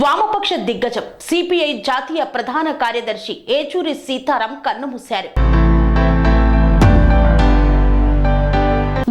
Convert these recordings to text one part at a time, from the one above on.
వామపక్ష దిగ్గజం. సిపిఐ జాతీయ ప్రధాన కార్యదర్శి ఏచూరి సీతారాం కన్నుమూశారు.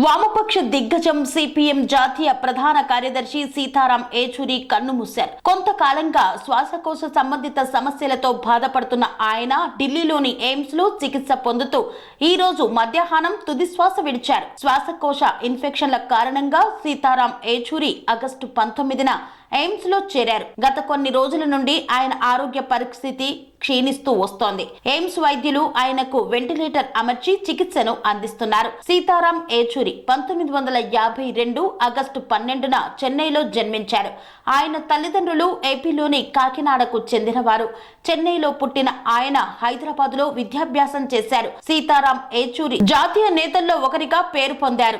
వామపక్ష దిగ్గజం సిపిఎం జాతీయ ప్రధాన కార్యదర్శి సీతారాం ఏచూరి కన్నుమూశారు. కొంతకాలంగా శ్వాసకోశ సంబంధిత సమస్యలతో బాధపడుతున్న ఆయన ఢిల్లీలోని ఎయిమ్స్లో చికిత్స పొందుతూ ఈ రోజు మధ్యాహ్నం తుది శ్వాస విడిచారు. శ్వాసకోశ ఇన్ఫెక్షన్ల కారణంగా సీతారాం ఏచూరి ఆగస్టు పంతొమ్మిదిన ఎయిమ్స్లో చేరారు. గత కొన్ని రోజుల నుండి ఆయన ఆరోగ్య పరిస్థితి క్షీణిస్తూ వస్తోంది. ఎయిమ్స్ వైద్యులు ఆయనకు వెంటిలేటర్ అమర్చి చికిత్సను అందిస్తున్నారు. సీతారాం ఏచూరి పంతొమ్మిది వందల యాభై రెండు ఆగస్టు పన్నెండున చెన్నైలో జన్మించారు. ఆయన తల్లిదండ్రులు ఏపీలోని కాకినాడకు చెందినవారు. చెన్నైలో పుట్టిన ఆయన హైదరాబాద్లో విద్యాభ్యాసం చేశారు. సీతారాం ఏచూరి జాతీయ నేతల్లో ఒకరిగా పేరు పొందారు.